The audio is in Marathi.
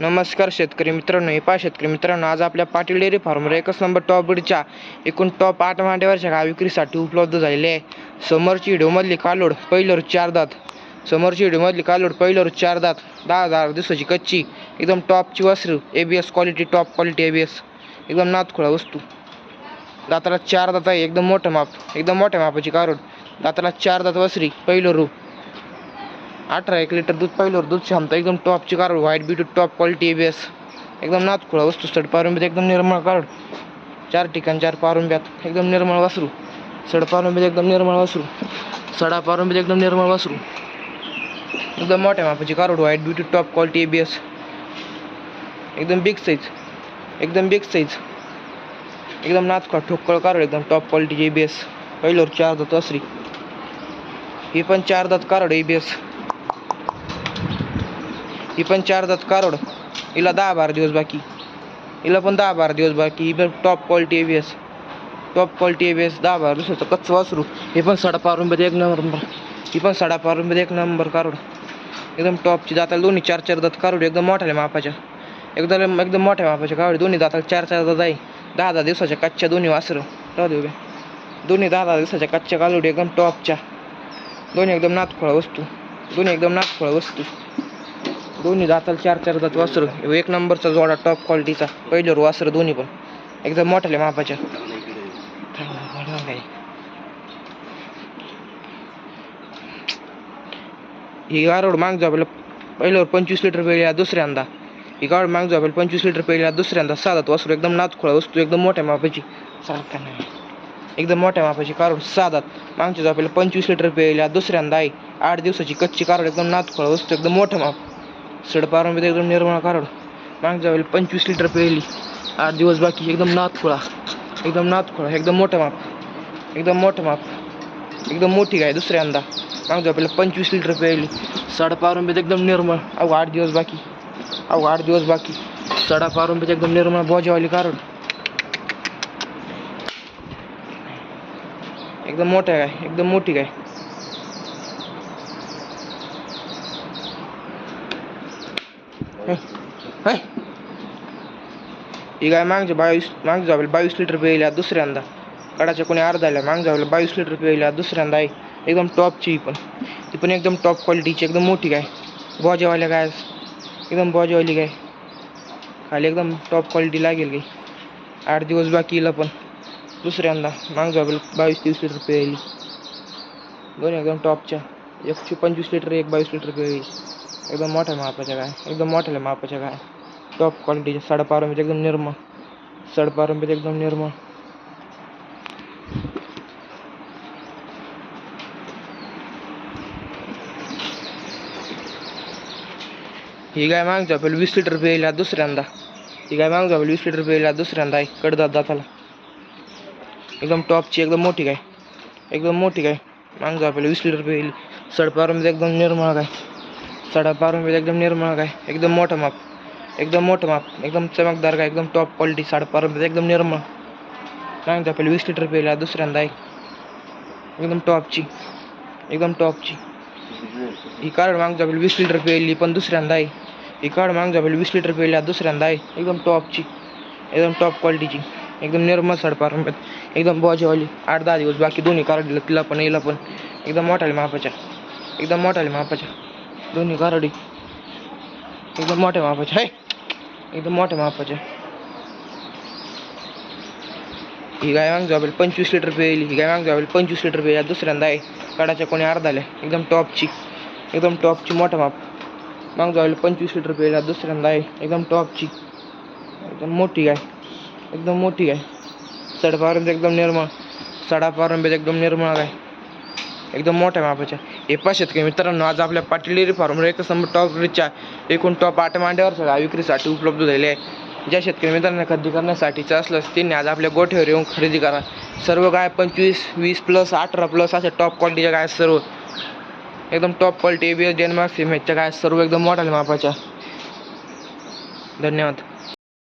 नमस्कार शेतकरी मित्रांनो हे पा शेतकरी मित्रांनो आज आपल्या पाटील डेअरी फार्मवर एकच नंबर टॉप ब्रीडच्या एकूण टॉप आठ मांड्यावरच्या गाव विक्रीसाठी उपलब्ध झालेले आहे. समोरची हिडोमधली कालोड पहिल्यावर चार दात. समोरची इडोमधली कालोड पहिल्यावर चार दात. दहा हजार दिवसाची कच्ची एकदम टॉपची वस्त्र A B S quality top quality A B S एकदम नातखुळा वस्तू. दाताला चार दात आहे एकदम मोठं माप एकदम मोठ्या मापाची कारोड. दाताला चार दात वसरी पहिलं रू अठरा एक लिटर दूध पहिल्यावर दूध क्षमता एकदम टॉपची कारड white beauty top quality A एकदम नातखुळा वस्तू सड पारुंब्यात एकदम निर्मळ कार्ड चार ठिकाण चार पारुंब्यात एकदम निर्मळ वासरू. सड पारुंब्यात एकदम निर्मळ वासरू. सडा पारुंब्यात एकदम निर्मळ वासरू. एकदम मोठ्या मापाची कारड white beauty top quality A B S एकदम बिग साईज एकदम बिग साईज एकदम नाचका ठोकळ कारड एकदम टॉप क्वालिटीची ए बी एस पहिल्यावर चार दात वासरी. ही पण चार दात कारड ए बी एस ही पण चार दात कारोड. हिला दहा बारा दिवस बाकी. हिला पण दहा बारा दिवस बाकी. ही पण top quality A B S top quality A B S दहा बारा दिवसाचं कच्च वासरू. हे पण साडा पारुंब्यात एक नंबर ही पण साडा पारुंब्यात एक नंबर कारोड. एकदम टॉपची दाताला दोन्ही चार चार दात कारोड. एकदम मोठ्या मापाच्या. एकदम एकदम मोठ्या मापाच्या कारोड. दोन्ही दाताला चार चार दात आहे. दहा दहा दिवसाच्या कच्च्या दोन्ही वासरं. राहू देऊ दोन्ही दहा दहा दिवसाच्या कच्च्या कालोडी एकदम टॉपच्या दोन्ही एकदम नातखोळा वस्तू. दोन्ही एकदम नातखोळा वस्तू. दोन्ही दाताला चार चार दात वासरं. एक नंबरचा जोडा टॉप क्वालिटीचा पहिल्यावर वासरं दोन्ही पण. एकदम मोठ्याल्या मापाच्या. ही गारोड माग आपल्याला पहिल्यावर पंचवीस लिटर पेळ्या दुसऱ्यांदा. ही गारोड माग आपल्याला पंचवीस लिटर पेळ्या दुसऱ्यांदा. साधात वासरू एकदम नातखोळा वस्तू एकदम मोठ्या मापाची. सारखा नाही. एकदम मोठ्या मापाची कारोड साधात मागच्या आपल्याला पंचवीस लिटर पेळ्या दुसऱ्यांदा आहे. आठ दिवसाची कच्ची कारोड एकदम नातखोळा वस्तू एकदम मोठं माप. सडपारामध्ये एकदम निर्मळ कारोड। माग जावेल पंचवीस लिटर पेळली आठ दिवस बाकी, एकदम नाथ नातखोळा एकदम नातखोळा एकदम मोठं माप। एकदम मोठं माप। एकदम मोठी गाय दुसऱ्यांदा माग जापेला पंचवीस लिटर पेळली सडपारुंबीत एकदम निर्मळ अहो, आठ दिवस बाकी। अहो, आठ दिवस बाकी। सडा पारुंबीत एकदम निर्मल निर्मळ बोजावाली कारोड। एकदम मोठ्या गाय, एकदम मोठी गाय। ही गाय मागच्या बावीस माग जावेल बावीस लिटर पेयल्या दुसऱ्यांदा. कडाच्या कोणी अर्धा आल्या माग जावेल बावीस लिटर पेयल्या दुसऱ्यांदा आहे. एकदम टॉपची ही पण. ती पण एकदम टॉप क्वालिटीची एकदम मोठी गाय. बॉजेवाल्या गाय एकदम बॉजेवाली गाय. खाली एकदम टॉप क्वालिटी लागेल गाय. आठ दिवस बाकी पण. दुसऱ्यांदा. माग जावेल बावीस तेवीस लिटर प्यायली दोन एकदम टॉपच्या एकशे पंचवीस लिटर एक बावीस लिटर प्यायली एकदम मोठ्या मापाच्या गाय. एकदम मोठ्या मापाच्या गाय. टॉप क्वालिटीच्या साडेपारंबीत एकदम निर्मळ साडेपारंबीत एकदम निर्मळ ही गाय माग जापेल वीस लिटर पेला दुसऱ्यांदा. ही गाय माग जापेल वीस लिटर पेला दुसऱ्यांदा आहे. कडदात दाताला. एकदम टॉपची एकदम मोठी गाय. एकदम मोठी गाय. माग जापेल वीस लिटर पेयली सडपारंबीत एकदम निर्मळ गाय. साडेपारंबीत एकदम निर्मळ गाय, एकदम मोठं माप, एकदम मोठं माप, एकदम चमकदार गाय, एकदम टॉप क्वालिटी साडेपारंबीत एकदम निर्मळ माग जापेल वीस लिटर पेयला दुसऱ्यांदा आहे एकदम टॉपची एकदम टॉपची ही कार्ड माग जाईल वीस लिटर पेली पण दुसऱ्यांदा आहे ही कार्ड माग जाईल वीस लिटर पेल्या दुसऱ्यांदा आहे एकदम टॉपची एकदम टॉप क्वालिटीची एकदम निर्मळ साडेपारंब्यात एकदम बॉजेवाली, आठ दहा दिवस बाकी दोन्ही कार्ड तिला पण एकदम मोठ्याले मापाच्या, एकदम मोठ्याले मापाच्या। दोन्ही गारडी एकदम मोठ्या मापाचे आहे एकदम मोठ्या मापाचे. ही गाय माग जावेल पंचवीस लिटर पेल ही गाय माग जावेल पंचवीस लिटर पेल दुसऱ्यांदा आहे. कडाच्या कोणी अर्धाल्या एकदम टॉपची. एकदम टॉपची मोठं माप. माग जावेल पंचवीस लिटर पेल दुसऱ्यांदा आहे. एकदम टॉपची. एकदम मोठी गाय. एकदम मोठी गाय. सडपारंबीत एकदम निर्मळ. सडापारंबीत एकदम निर्मळ गाय. एकदम मोठ्या मापाच्या. हे पाचशेत काही मित्रांनो? आज आपल्या पाटील डेअरी फार्मवर एकच टॉप रिचच्या एकूण टॉप आठ मांड्यावर सगळ्या विक्रीसाठी उपलब्ध झालेले आहे. ज्या शेतकरी मित्रांना खरेदी करण्यासाठीचं असलं त्यांनी आज आपल्या गोठ्यावर येऊन खरेदी करा. सर्व गाय पंचवीस वीस प्लस अठरा प्लस अशा टॉप क्वालिटीच्या गाय सर्व. एकदम top quality A B S Denmark सिमेंटच्या गाय सर्व एकदम मोठ्या मापाच्या. धन्यवाद.